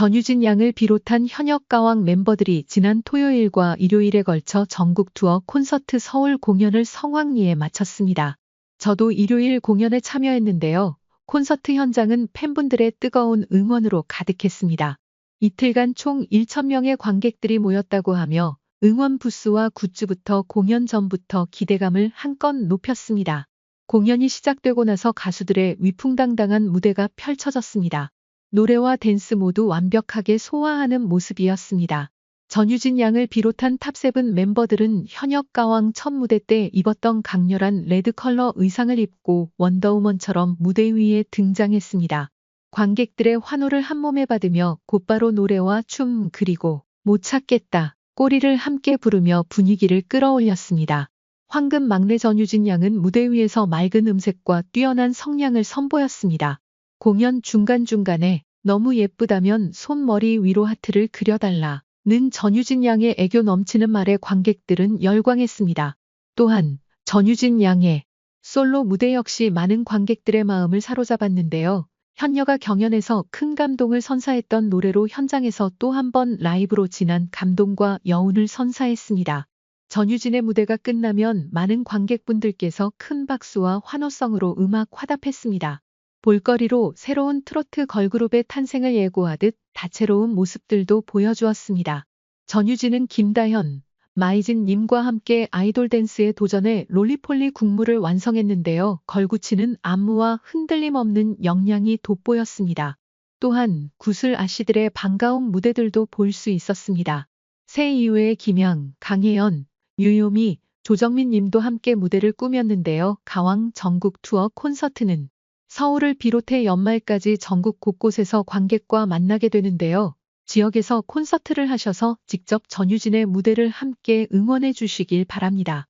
전유진 양을 비롯한 현역 가왕 멤버들이 지난 토요일과 일요일에 걸쳐 전국 투어 콘서트 서울 공연을 성황리에 마쳤습니다. 저도 일요일 공연에 참여했는데요. 콘서트 현장은 팬분들의 뜨거운 응원으로 가득했습니다. 이틀간 총 1,000명의 관객들이 모였다고 하며 응원 부스와 굿즈부터 공연 전부터 기대감을 한껏 높였습니다. 공연이 시작되고 나서 가수들의 위풍당당한 무대가 펼쳐졌습니다. 노래와 댄스 모두 완벽하게 소화하는 모습이었습니다. 전유진 양을 비롯한 탑세븐 멤버들은 현역 가왕 첫 무대 때 입었던 강렬한 레드 컬러 의상을 입고 원더우먼처럼 무대 위에 등장했습니다. 관객들의 환호를 한 몸에 받으며 곧바로 노래와 춤 그리고 못 찾겠다 꼬리를 함께 부르며 분위기를 끌어올렸습니다. 황금 막내 전유진 양은 무대 위에서 맑은 음색과 뛰어난 성량을 선보였습니다. 공연 중간중간에 너무 예쁘다면 손머리 위로 하트를 그려달라. 는 전유진 양의 애교 넘치는 말에 관객들은 열광했습니다. 또한 전유진 양의 솔로 무대 역시 많은 관객들의 마음을 사로잡았는데요. 현녀가 경연에서 큰 감동을 선사했던 노래로 현장에서 또 한 번 라이브로 진한 감동과 여운을 선사했습니다. 전유진의 무대가 끝나면 많은 관객분들께서 큰 박수와 환호성으로 음악 화답했습니다. 볼거리로 새로운 트로트 걸그룹의 탄생을 예고하듯 다채로운 모습들도 보여주었습니다. 전유진은 김다현, 마이진 님과 함께 아이돌 댄스에 도전해 롤리폴리 국무를 완성했는데요. 걸구치는 안무와 흔들림 없는 역량이 돋보였습니다. 또한 구슬 아씨들의 반가운 무대들도 볼 수 있었습니다. 새 이후에 김양, 강혜연, 유요미, 조정민 님도 함께 무대를 꾸몄는데요. 가왕 전국 투어 콘서트는 서울을 비롯해 연말까지 전국 곳곳에서 관객과 만나게 되는데요. 지역에서 콘서트를 하셔서 직접 전유진의 무대를 함께 응원해 주시길 바랍니다.